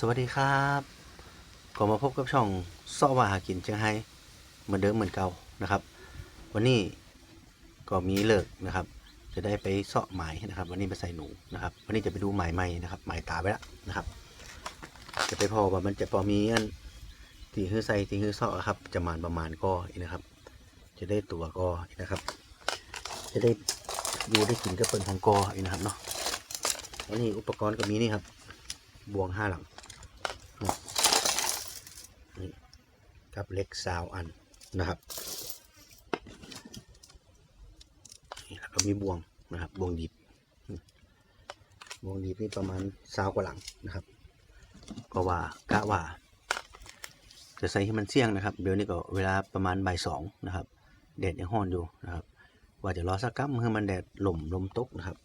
สวัสดีครับก็มาพบกับช่องเสาะว่าหากินเชียงไฮ้เหมือนเดิมเหมือนเก่านะครับ วันนี้ก็มีเลิกนะครับ จะได้ไปเสาะหมายนะครับ วันนี้ไปใส่หนูนะครับ วันนี้จะไปดูหมายใหม่นะครับหมายตาไปแล้วนะครับ จะไปพอว่ามันจะพอมีอันตีฮื้อใส่ตีฮื้อเสาะครับ จะมานประมาณก็อีกนะครับ จะได้ตัวก็อีกนะครับ จะได้ดูได้กินก็เปิดของกออีกนะครับเนาะแล้วนี่อุปกรณ์ก็มีนี่ครับ บวงห้าหลัง กับเล็กสาวอันนะครับนี่แล้วก็มีบวงนะครับบวงดิบอืมบวงดิบนี่ประมาณสาวกว่าหลังนะครับ ก็ว่ากะว่าจะใส่ให้มันเสี่ยงนะครับ เดี๋ยวนี้ก็เวลาประมาณบ่ายสองนะครับแดดยังห้อนอยู่นะครับ ว่าจะรอสักกั๊บเมื่อมันแดดหล่มลมตกนะครับ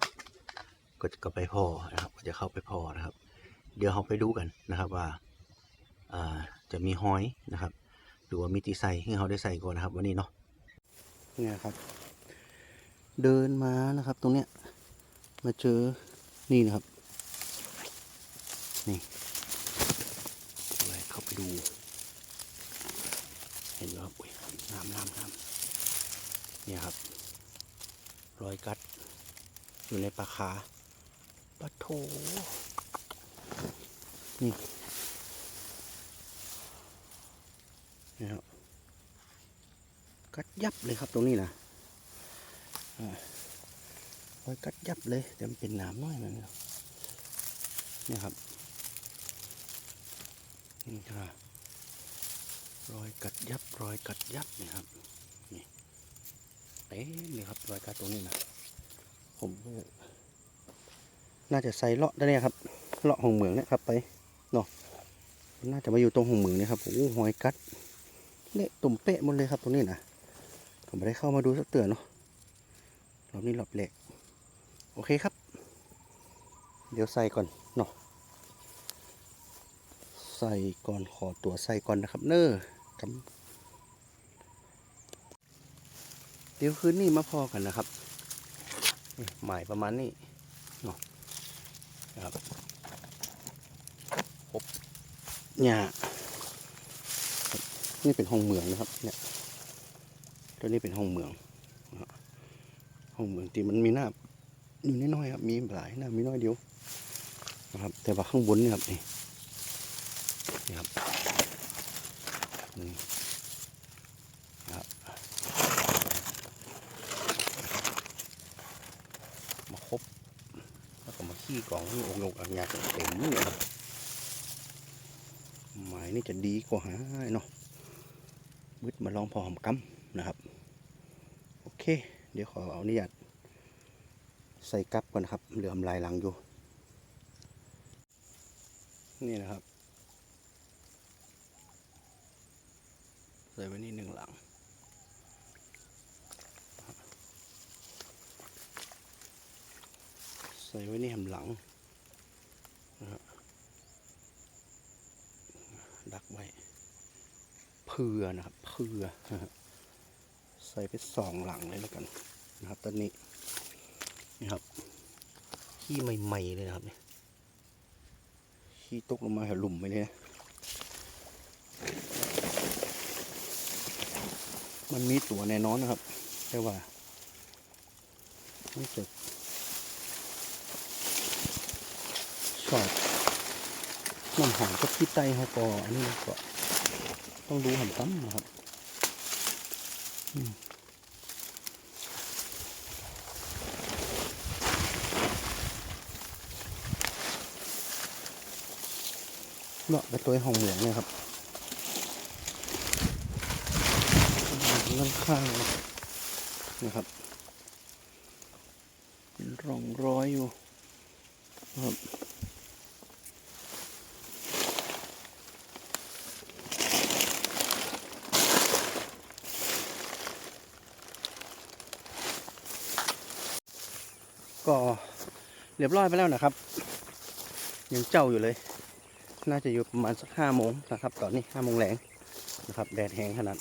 ก็จะก็ไปพอนะครับก็จะเข้าไปพอนะครับ เดี๋ยวเราไปดูกันนะครับว่าจะมีหอยนะครับ หรือว่ามีตีใส่ให้เขาได้ใส่ก่อนนะครับ วันนี้เนาะเนี่ยครับ เดินมานะครับ ตรงเนี้ยมาเจอนี่นะครับ นี่อะไรเข้าไปดู เห็นไหมครับอุ้ยน้ำน้ำน้ำเนี่ยครับ รอยกัด อยู่ในปลาคาปลาโถนี่ นะครับกัดยับเลยครับตรงนี้นะอ่ารอยกัดยับเลยแต่มันเป็นหน้ำน้อยมันนะครับเนี่ครับนี่ครับรอยกัดยับรอยกัดยับนี่ครับนี่เต็มเลยครับรอยกัดตรงนี้นะผมน่าจะใส่เลาะได้เนี่ยครับเลาะของเหมืองเนี่ยครับไปเนาะน่าจะมาอยู่ตรงของเหมืองเนี่ยครับโอ้หอยกัด เละตุ่มเป๊ะหมดเลยครับตรงนี้นะผมไม่ได้เข้ามาดูสักเตือนเนาะรอบนี้รอบแรกโอเคครับ เดี๋ยวใส่ก่อนเนาะใส่ก่อนขอตัวใส่ก่อนนะครับเนอร์กำเดี๋ยวคืนนี้มาพอกันนะครับหมายประมาณนี้เนาะนะครับพบหญ้า นี่เป็นห้องเมืองนะครับ เนี่ยตัวนี้เป็นห้องเมืองห้องเมืองที่มันมีหน้าอยู่น้อยๆครับมีหลายหน้ามีน้อยเดียวนะครับ แต่ว่าข้างบนเนี่ยครับนี่นี่ครับนี่ครับมาครบแล้วก็มาขี้กล่องนี่องค์ลงอักยาเต็มเลยครับหมายนี่จะดีกว่าหาเนาะ บึดมาลองพอหอมกำนะครับ โอเค เดี๋ยวขอเอาอนุญาตใส่กับก่อนครับ เหลือมลายหลังอยู่ นี่นะครับ ใส่ไว้นี่หนึ่งหลังใส่ไว้นี่แหมหลังนะฮะดักไว้เพื่อนะครับ คือใส่ไปสองหลังเลยแล้วกันนะครับตอนนี้นี่ครับขี้ใหม่ๆเลยนะครับเนี่ยขี้ตกลงมาแถวหลุมไปเลยนะมันมีตัวแน่นอนนะครับ แต่ว่าไม่จะชอบน้ำหอมกับพี่ไตเขาก็อันนี้ก็ต้องดูหันตั้มนะครับ เลาะไปตัวหองเหลืองเนี่ยครับด้านข้างนะครับเป็นร่องรอยอยู่นะครับ ก็เรียบร้อยไปแล้วนะครับ ยังเจ้าอยู่เลย น่าจะอยู่ประมาณสักห้าโมงนะครับ ตอนนี้ห้าโมงแรงนะครับ แดดแห้งขนาด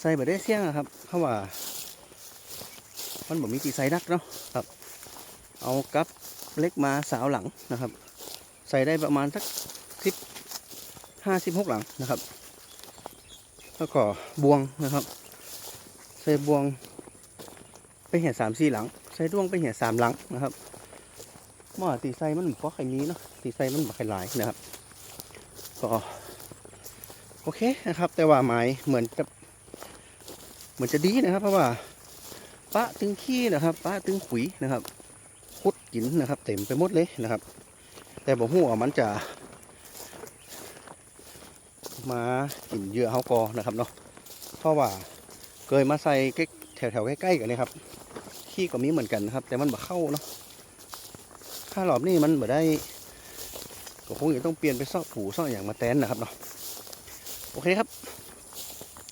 ใส่แบบได้เสี่ยงอะครับ เพราะว่า มันบอกมีตีใส่นักเนาะครับ เอากับเล็กมาสาวหลังนะครับ ใส่ได้ประมาณสักสิบห้าสิบหกหลังนะครับ แล้วก็บวงนะครับ ใส่บวงไปเหี่ยสามสี่หลัง ใส่ด้วงไปเหี่ยสามหลังนะครับหม้อตีไซมันเพราะไข่นี้เนาะตีไซมันบ่ไข่หลายนะครับ ก็โอเคนะครับ แต่ว่าไม้เหมือนจะเหมือนจะดีนะครับ เพราะว่าปะตึงขี้นะครับปะตึงขุยนะครับคุดกินนะครับ เต็มไปหมดเลยนะครับ แต่บอกหัวมันจะ มากินเหยื่อเฮากอนะครับเนาะเพราะว่าเคยมาใส่ใกล้แถวๆใกล้ๆกันนี่ครับ ขี้ก็มีเหมือนกันนะครับ แต่มันบ่เข้าเนาะถ้ารอบนี้มันบ่ได้ ก็คงจะต้องเปลี่ยนไปซอกผูซอกอย่างมาแตนนะครับเนาะโอเคครับ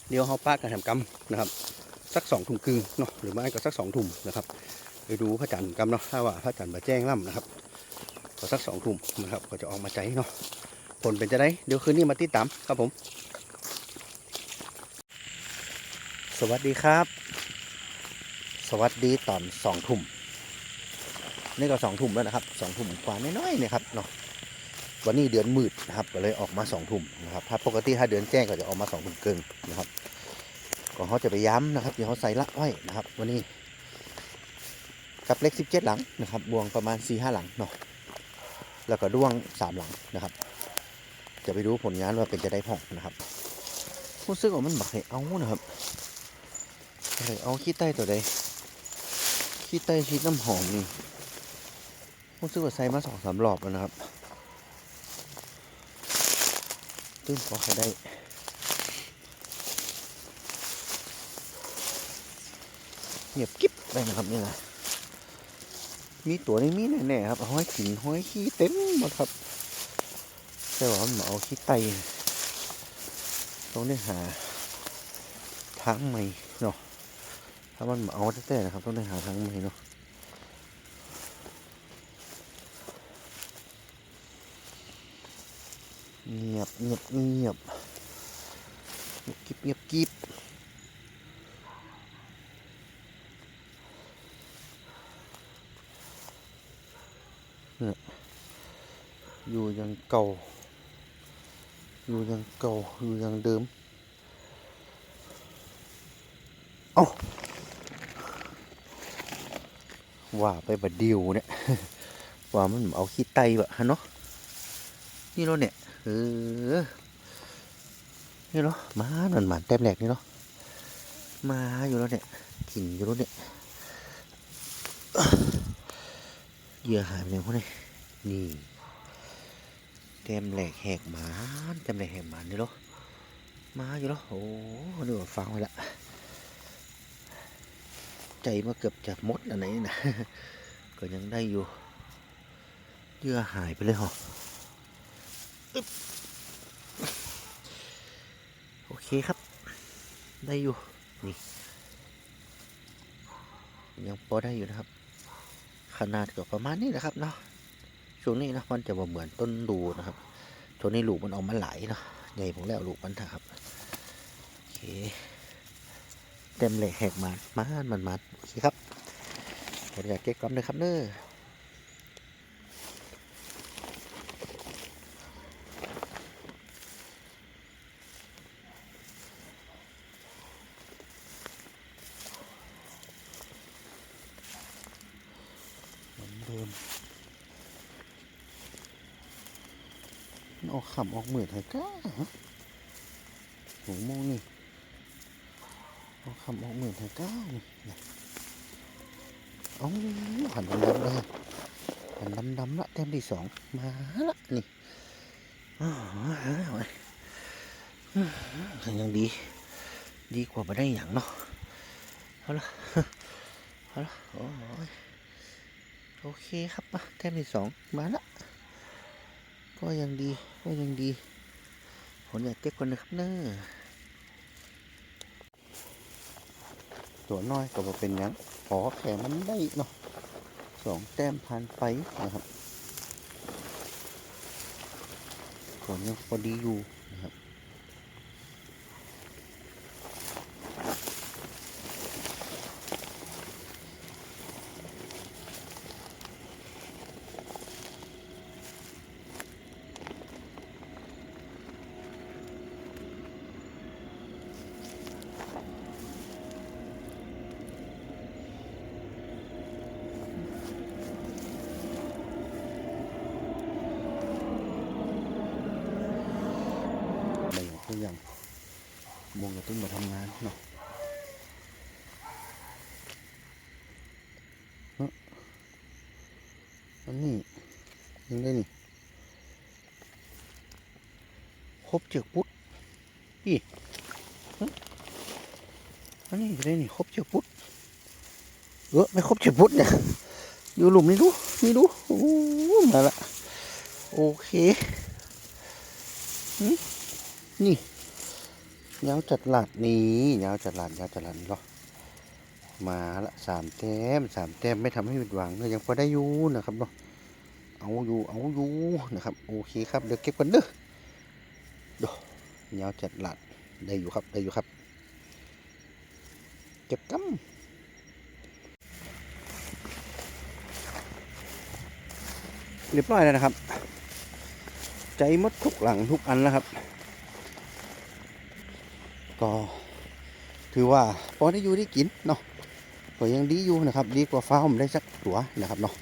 เดี๋ยวเขาปากันแถมกำนะครับ สักสองถุงครึ่งเนาะหรือไม่ก็สักสองถุงนะครับไปดูพระจันทร์กำเนาะถ้าว่าพระจันทร์มาแจ้งล่ำนะครับก็สักสองถุงนะครับ ก็จะออกมาใจเนาะผลเป็นจะได้เดี๋ยวคืนนี้มาติดตามครับผม สวัสดีครับ สวัสดีตอนสองทุ่มนี่ก็สองทุ่มแล้วนะครับสองทุ่มกว่าน้อยๆเนี่ยครับเนาะวันนี้เดือนมืดนะครับก็เลยออกมาสองทุ่มนะครับถ้าปกติถ้าเดือนแจ้งก็จะออกมาสองทุ่มเกินนะครับก่อนเขาจะไปย้ำนะครับเดี๋ยวเขาใส่ละไว้นะครับ วันนี้ กับเล็กสิบเจ็ดหลังนะครับบวงประมาณสี่ห้าหลังเนาะแล้วก็ด้วงสามหลังนะครับ จะไปดูผลงานว่าเป็นจะได้พองนะครับรู้สึกว่ามันบักให้เอานะครับเอาขี้ใต้ตัวใด ขี้ใต้ชีดน้ำหอมนี่รู้สึกว่าใส่มาสองสามรอบแล้วนะครับตื้มพอเขาได้เงียบกิ๊บเลยนะครับนี่นะมีตัวนี้มีแน่ๆครับห้อยขิงห้อยขี้เต็มหมดครับแต่ว่ามันมาเอาขี้ไตต้องได้หาทางใหม่ ถ้ามันเอาแท้ๆนะครับ ต้องได้หาทางใหม่เนาะเงียบเงียบเงียบกิบเงียบกิบเงียอยู่ยังเก่า อยู่ยังเก่า อยู่ยังเดิม เอา ว่าไปบัดเดียวเนี่ยว่ามันเอาขี้ไตบะฮะเนาะนี่เนาะเนี่ยเออนี่เนาะมาหนอนหมันแต้มแหลกนี่เนาะมาอยู่แล้วเนี่ยกินอยู่แล้วเนี่ยเหยื่อหายไปไหนพวกนี้นี่เต็มแหลกแหกหมานเต็มแหลกแหกหมานนี่เหรอมาอยู่แล้วโอ้เดี๋ยวฟังไว้ละ ใจมาเกือบจะมดอันไหนนะ ก็ยังได้อยู่เยื่อหายไปเลยเหรอโอเคครับ ได้อยู่ นี่ ยังพอได้อยู่นะครับ ขนาดก็ประมาณนี้นะครับเนาะช่วงนี้นะมันจะบ่เหมือนต้นดูนะครับช่วงนี้ลูกมันออกมาไหลเนาะใหญ่ผมแล้วลูกมันนะครับโอเค เต็มเลยแหกมามามันมาโอเคครับขออนุญาตเก็บกล้องเลยครับเน้อเหมือนเดิมมันออกขำออกเหมือนไทก้าฮะหนูมองนี่ ออกขำออกหมือนไทก้านี่นะเอาหันดำๆเลยหันดำๆละแต้มที่สองมาละนี่อ้าวยังดี ดีกว่าไปได้อย่างเนาะเอาละเอาละโอ้ยโอเคครับมาแต้มที่สองมาละก็ยังดีก็ยังดีผมอยากเก็บคนนะครับเนอะ ตัวน้อยก็บ่เป็นอยังขอแข่มันได้เนาะสองแต้มผ่านไปนะครับก็ยังพอดีอยู่ นะครับอย่างบงกระตุ้นมาทำงานเนาะเอ้ออันนี้ยังได้นี่ครบเจือกปุ๊ดพี่ฮะอันนี้ยู่ได้นี่ครบเจือกปุ๊ดเออไม่ครบเจือกปุ๊ดเนี่ยอยู่หลุมนี่ดูนี่ดูโอ้โหมาละโอเคหึ นี่ยาวจัดหลัดนี่ยาวจัดหลัดยาวจัดหลัดเนาะมาละสามแต้มสามแต้มไม่ทำให้ผิดหวังเลยยังพอได้อยู่นะครับเนาะเอาอยู่เอาอยู่นะครับโอเคครับเดี๋ยวเก็บกันเด้อยาวจัดหลัดได้อยู่ครับได้อยู่ครับ เก็บกัมเรียบร้อยแล้วนะครับ ใจมดทุกหลังทุกอันแล้วครับ ก็ถือว่าพอได้อยู่ได้กินเนาะก็ยังดีอยู่นะครับ ดีกว่าฟ้าผมได้สักตัวนะครับเนาะ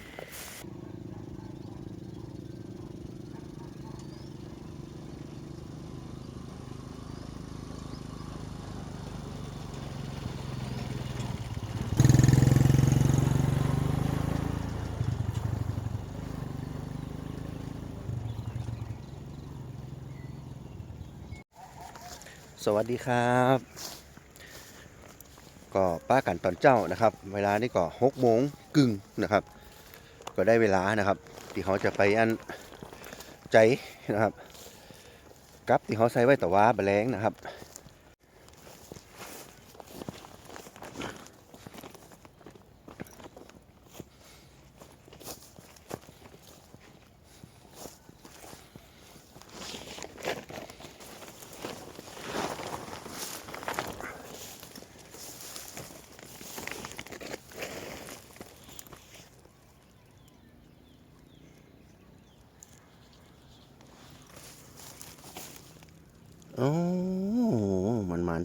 สวัสดีครับ ก็ป้ากันตอนเจ้านะครับ เวลานี่ก็หกโมงกึ่งนะครับ ก็ได้เวลานะครับ ที่เขาจะไปอันใจนะครับกับที่เขาใส่ไว้แต่ว่าแบแรงนะครับ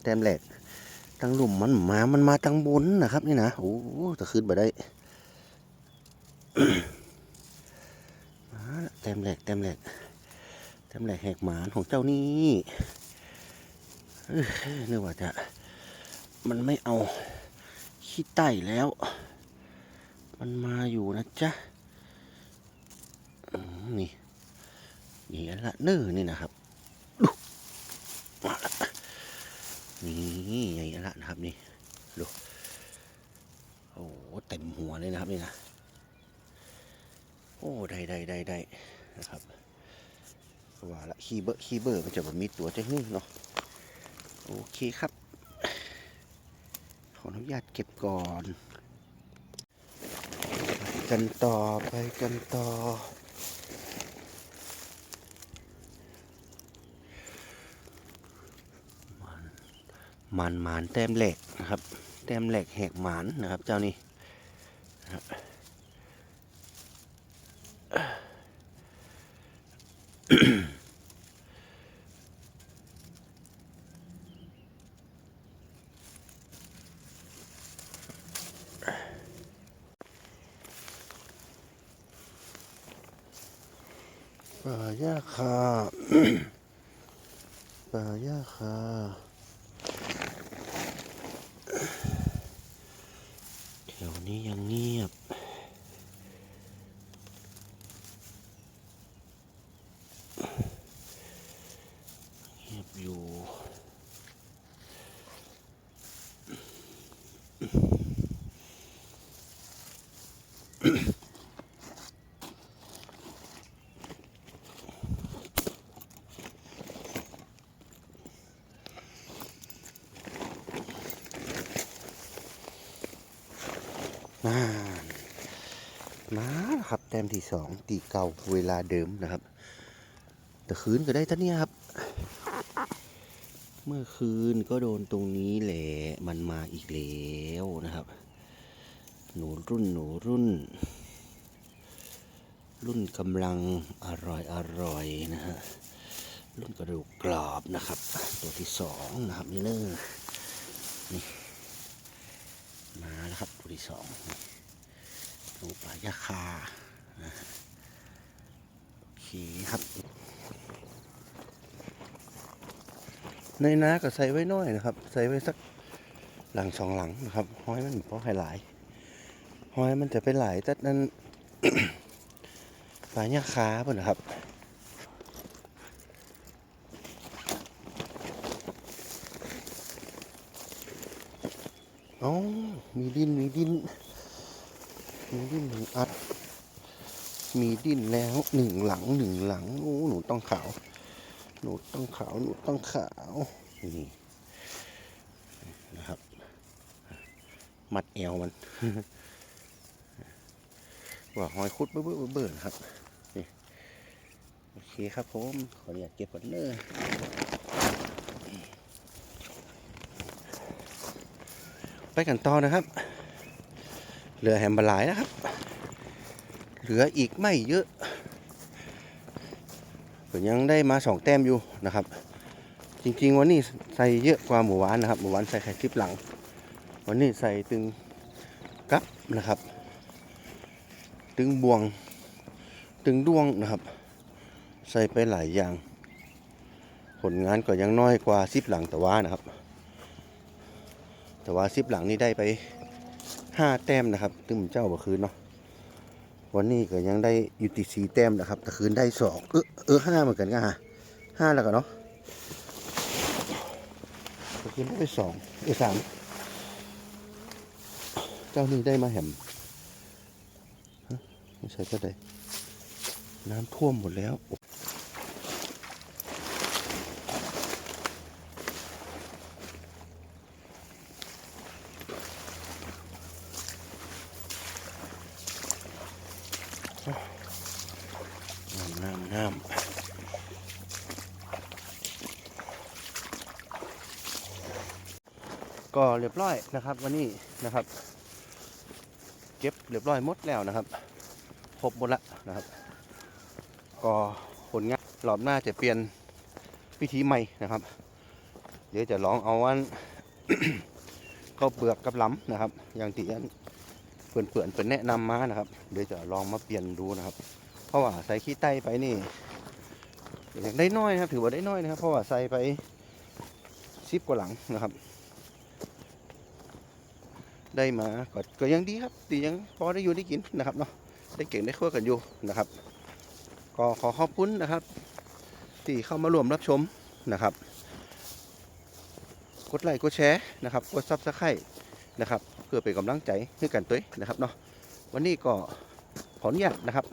แต้มแหลกตั้งหลุมมันมา มันมาตั้งบนนะครับ นี่นะโอ้จะขึ้นมาได้มาแต้มแหลกแต้มแหลกแต้มแหลกแหกหมานของเจ้านี่เอ้ยนึกว่าจะ มันไม่เอาขี้ไต่แล้ว มันมาอยู่นะจ๊ะนี่นี่อันละเนื้อนี่นะครับมาละ นี่ใหญ่ละนะครับนี่ดูโอ้เต็มหัวเลยนะครับนี่นะโอ้ได้ได้ได้ได้นะครับว่าละคีเบอร์คีเบอร์มันจะแบบมีตัวจะนี่เนาะโอเคครับ ขออนุญาตเก็บก่อน กันต่อไปกันต่อ หมันหมานแต้มเหล็กนะครับ แต้มเหล็กแหกหมานนะครับ เจ้านี่นะครับป่าหญ้าคาป่าหญ้าคา แถวนี้ยังเงียบ เงีย บอยู่นานมาครับแต้มที่สองตีเก่าเวลาเดิมนะครับ แต่คืนก็ได้ท่านี้ครับ เมื่อคืนก็โดนตรงนี้แหละ มันมาอีกแล้วนะครับ หนูรุ่นหนูรุ่น รุ่นกำลังอร่อยอร่อยนะฮะ รุ่นกระดูกกรอบนะครับ ตัวที่สองนะครับนี่เนอนี่มาแล้วครับตัวที่สองหนูปลายาคานะโอเคครับ ในน้าก็ใส่ไว้น้อยนะครับ ใส่ไว้สักหลังสองหลังนะครับห้อยมันเพราะให้หลายห้อยมันจะไปหลายแต่นั้นปลาเนี่ยคาเพิ่นนะครับอ๋อมีดินมีดิน มีดินหนึ่งอัด มีดินแล้วหนึ่งหลังหนึ่งหลังโอ้หนูต้องขาว หนูต้องขาวหนูต้องขาวนี่นะครับ มัดเอวมันว่าหอยคุดเบื่อเบื่อนะครับนี่โอเคครับผมขออนุญาตเก็บก่อนเนอะไปกันต่อนะครับ เหลือแฮมบะหลายนะครับ เหลืออีกไม่เยอะ ผมยังได้มาสองแต้มอยู่นะครับ จริงๆวันนี้ใส่เยอะกว่าหมูหวานนะครับหมูหวานใส่แค่คลิปหลัง วันนี้ใส่ตึงกับนะครับ ตึงบวง ตึงดวงนะครับ ใส่ไปหลายอย่าง ผลงานก็ยังน้อยกว่าซิปหลังแต่ว่านะครับ แต่ว่าซิปหลังนี่ได้ไปห้าแต้มนะครับตึมเจ้าเมื่อคืนเนาะ วันนี้ก็ยังได้อยู่ติดสีแต้มนะครับแต่คืนได้สองเออเออห้าเหมือนกันก็ฮะห้าแล้วกันเนาะแต่คืนได้ไปสองเออสามเจ้านี่ได้มาแหมฮะไม่ใช่ก็ได้น้ำท่วมหมดแล้ว น้ำก็เรียบร้อยนะครับวันนี้นะครับ เก็บเรียบร้อยหมดแล้วนะครับครบหมดละนะครับ ก็ผลงานรอบหน้าจะเปลี่ยนวิธีใหม่นะครับ เดี๋ยวจะลองเอาวันข้าวเปลือกกับล้ำนะครับ อย่างที่อันเพื่อนเพื่อนๆเป็นแนะนำมานะครับ เดี๋ยวจะลองมาเปลี่ยนดูนะครับ เพราะว่าใส่ขี้ไตไปนี่อย่างได้น้อยนะครับ ถือว่าได้น้อยนะครับ เพราะว่าใส่ไปสิบกว่าหลังนะครับ ได้มาก็ก็ยังดีครับดียังพอได้อยู่ได้กินนะครับเนาะได้เก่งได้คั่วกันอยู่นะครับ ก็ขอขอบคุณนะครับ ที่เข้ามาร่วมรับชมนะครับ กดไลค์กดแชร์นะครับ กดซับสไครต์นะครับ เพื่อเป็นกำลังใจให้กันตัวเองนะครับเนาะวันนี้ก็ขออนุญาตนะครับ